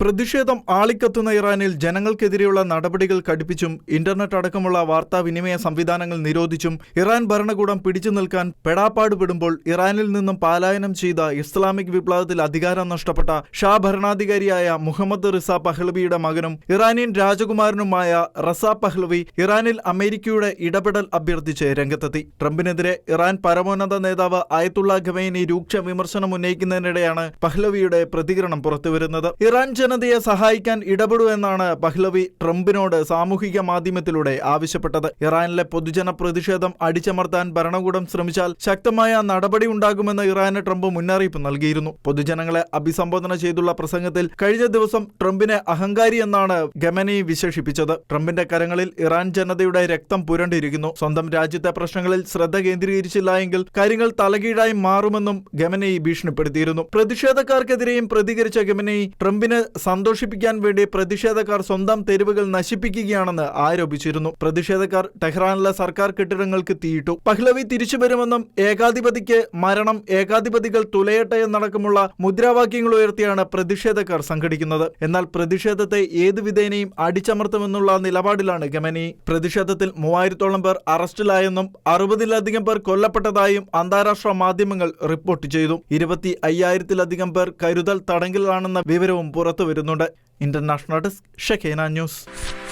പ്രതിഷേധം ആളിക്കത്തുന്ന ഇറാനിൽ ജനങ്ങൾക്കെതിരെയുള്ള നടപടികൾ കടുപ്പിച്ചും ഇന്റർനെറ്റ് അടക്കമുള്ള വാർത്താവിനിമയ സംവിധാനങ്ങൾ നിരോധിച്ചും ഇറാൻ ഭരണകൂടം പിടിച്ചു നിൽക്കാൻ പെടാപ്പാടുപെടുമ്പോൾ ഇറാനിൽ നിന്നും പലായനം ചെയ്ത ഇസ്ലാമിക് വിപ്ലവത്തിൽ അധികാരം നഷ്ടപ്പെട്ട ഷാ ഭരണാധികാരിയായ മുഹമ്മദ് റിസ പഹ്ലവിയുടെ മകനും ഇറാനിയൻ രാജകുമാരനുമായ റസ പഹ്ലവി ഇറാനിൽ അമേരിക്കയുടെ ഇടപെടൽ അഭ്യർത്ഥിച്ച് രംഗത്തെത്തി. ട്രംപിനെതിരെ ഇറാൻ പരമോന്നത നേതാവ് അയത്തുള്ള ഖമേനി രൂക്ഷ വിമർശനം ഉന്നയിക്കുന്നതിനിടെയാണ് പഹ്ലവിയുടെ പ്രതികരണം പുറത്തുവരുന്നത്. ഇറാൻ ജനതയെ സഹായിക്കാൻ ഇടപെടൂ എന്നാണ് പഹ്ലവി ട്രംപിനോട് സാമൂഹിക മാധ്യമത്തിലൂടെ ആവശ്യപ്പെട്ടത്. ഇറാനിലെ പൊതുജന പ്രതിഷേധം അടിച്ചമർത്താൻ ഭരണകൂടം ശ്രമിച്ചാൽ ശക്തമായ നടപടി ഉണ്ടാകുമെന്ന് ഇറാന് ട്രംപ് മുന്നറിയിപ്പ് നൽകിയിരുന്നു. പൊതുജനങ്ങളെ അഭിസംബോധന ചെയ്തുള്ള പ്രസംഗത്തിൽ കഴിഞ്ഞ ദിവസം ട്രംപിനെ അഹങ്കാരി എന്നാണ് ഗമനി വിശേഷിപ്പിച്ചത്. ട്രംപിന്റെ കരങ്ങളിൽ ഇറാൻ ജനതയുടെ രക്തം പുരണ്ടിരിക്കുന്നു. സ്വന്തം രാജ്യത്തെ പ്രശ്നങ്ങളിൽ ശ്രദ്ധ കേന്ദ്രീകരിച്ചില്ല എങ്കിൽ കാര്യങ്ങൾ തലകീഴായി മാറുമെന്നും ഗമനി ഭീഷണിപ്പെടുത്തിയിരുന്നു. പ്രതിഷേധക്കാർക്കെതിരെയും പ്രതികരിച്ച ഗമനി ട്രംപിനെ സന്തോഷിപ്പിക്കാൻ വേണ്ടി പ്രതിഷേധക്കാർ സ്വന്തം തെരുവുകൾ നശിപ്പിക്കുകയാണെന്ന് ആരോപിച്ചിരുന്നു. പ്രതിഷേധക്കാർ ടെഹ്റാനിലെ സർക്കാർ കെട്ടിടങ്ങൾക്ക് തീയിട്ടു. പഹ്ലവി തിരിച്ചു വരുമെന്നും ഏകാധിപതിക്ക് മരണം ഏകാധിപതികൾ തുലയട്ടെ എന്നടക്കമുള്ള മുദ്രാവാക്യങ്ങൾ ഉയർത്തിയാണ് പ്രതിഷേധക്കാർ സംഘടിക്കുന്നത്. എന്നാൽ പ്രതിഷേധത്തെ ഏതു വിധേനയും അടിച്ചമർത്തുമെന്നുള്ള നിലപാടിലാണ് ഗമനി. പ്രതിഷേധത്തിൽ മൂവായിരത്തോളം പേർ അറസ്റ്റിലായെന്നും അറുപതിലധികം പേർ കൊല്ലപ്പെട്ടതായും അന്താരാഷ്ട്ര മാധ്യമങ്ങൾ റിപ്പോർട്ട് ചെയ്തു. ഇരുപത്തി അയ്യായിരത്തിലധികം പേർ കരുതൽ തടങ്കലിലാണെന്ന വിവരവും പുറത്തുവരുന്നുണ്ട് ഇന്റർനാഷണൽ ഡെസ്ക് ഷെഖേന ന്യൂസ്